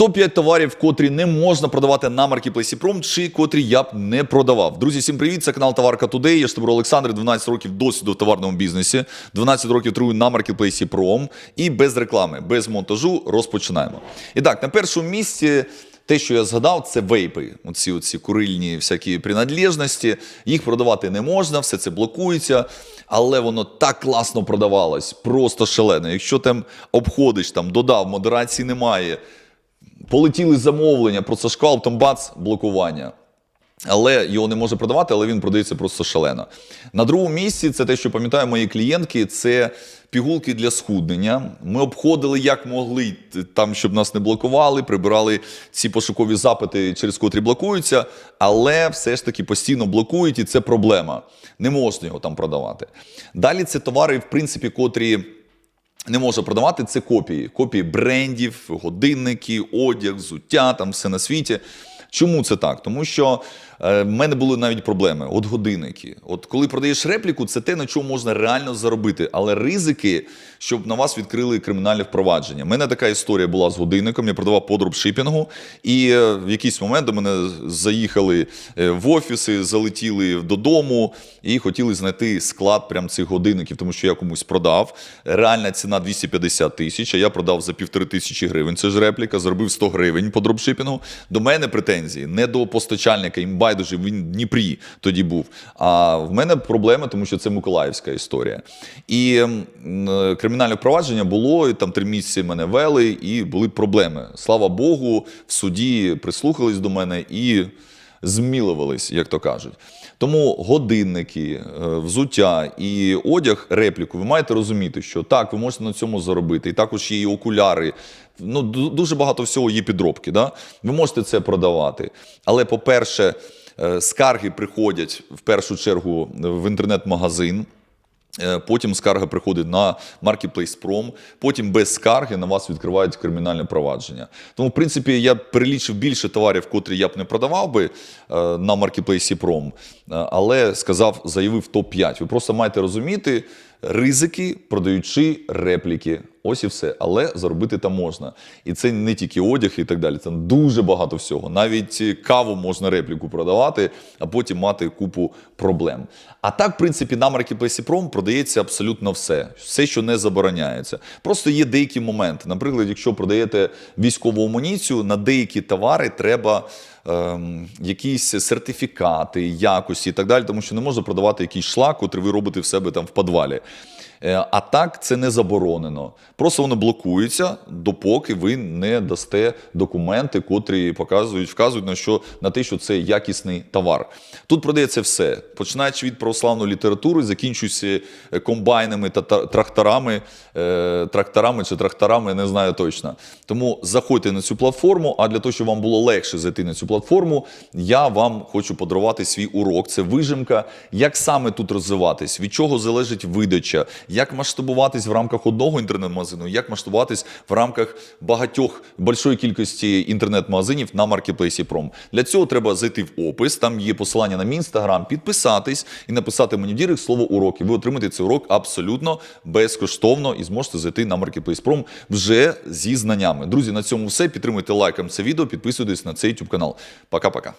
Топ-5 товарів, котрі не можна продавати на маркетплейсі Пром, чи котрі я б не продавав. Друзі, всім привіт! Це канал Товарка Today. Я Штабро Олександр, 12 років досвіду в товарному бізнесі, 12 років трую на маркетплейсі Пром і без реклами, без монтажу розпочинаємо. І так, на першому місці. Те, що я згадав, це вейпи. Оці, оці курильні всякі принадлежності. Їх продавати не можна, все це блокується, але воно так класно продавалось, просто шалено. Якщо там обходиш, там додав, модерації немає, полетіли замовлення, просто шквал, там бац, блокування. Але його не може продавати, але він продається просто шалено. На другому місці це те, що пам'ятаю мої клієнтки, це пігулки для схуднення. Ми обходили як могли, там, щоб нас не блокували, прибирали ці пошукові запити, через котрі блокуються, але все ж таки постійно блокують, і це проблема. Не можна його там продавати. Далі це товари, в принципі, котрі. Не може продавати це копії. Копії брендів, годинники, одяг, взуття, там все на світі. Чому це так? Тому що е, в мене були навіть проблеми. От годинники. От коли продаєш репліку, це те, на чому можна реально заробити. Але ризики, щоб на вас відкрили кримінальне впровадження. У мене така історія була з годинником. Я продавав по дропшипінгу, і е, в якийсь момент до мене заїхали е, в офіси, залетіли додому і хотіли знайти склад прям цих годинників, тому що я комусь продав. Реальна ціна 250 тисяч, а я продав за півтори тисячі гривень. Це ж репліка, заробив 100 гривень по дропшипінгу. До мене претензії не до постачальника, їм байдуже, він в Дніпрі тоді був. А в мене проблеми, тому що це Миколаївська історія. І кримінальне впровадження було, і там три місяці мене вели, і були проблеми. Слава Богу, в суді прислухались до мене і змілувались, як то кажуть. Тому годинники, е, взуття і одяг, репліку, ви маєте розуміти, що так, ви можете на цьому заробити. І також є і окуляри. Ну, дуже багато всього є підробки. Да? Ви можете це продавати. Але, по-перше, е, скарги приходять в першу чергу в інтернет-магазин. Е, Потім скарга приходить на Marketplace Prom, потім без скарги на вас відкривають кримінальне провадження. Тому, в принципі, я перелічив більше товарів, котрі я б не продавав би е, на Marketplace Prom, е, але сказав, заявив топ-5. Ви просто маєте розуміти ризики, продаючи репліки. Ось і все. Але заробити там можна. І це не тільки одяг і так далі. Там дуже багато всього. Навіть каву можна репліку продавати, а потім мати купу проблем. А так, в принципі, на Marketplace Prom продається абсолютно все, все, що не забороняється. Просто є деякі моменти. Наприклад, якщо продаєте військову амуніцію, на деякі товари треба. Ем, якісь сертифікати, якості і так далі, тому що не можна продавати якийсь шлак, котрий ви робите в себе там в підвалі. Е, А так це не заборонено. Просто воно блокується, допоки ви не дасте документи, котрі показують, вказують на що на те, що це якісний товар. Тут продається все, починаючи від православної літератури, закінчуючи е, комбайнами та тракторами, е, тракторами чи тракторами, не знаю точно. Тому заходьте на цю платформу. А для того, щоб вам було легше зайти на цю платформу, я вам хочу подарувати свій урок. Це вижимка, як саме тут розвиватись, від чого залежить видача, як масштабуватись в рамках одного інтернет-магазину, як масштабуватись в рамках багатьох большої кількості інтернет-магазинів на маркетплейсі Пром. Для цього треба зайти в опис. Там є посилання на мій інстаграм, підписатись і написати мені в дірект слово урок. І ви отримаєте цей урок абсолютно безкоштовно і зможете зайти на Marketplace Prom вже зі знаннями. Друзі, на цьому все. Підтримуйте лайком це відео, підписуйтесь на цей YouTube канал. Пока-пока.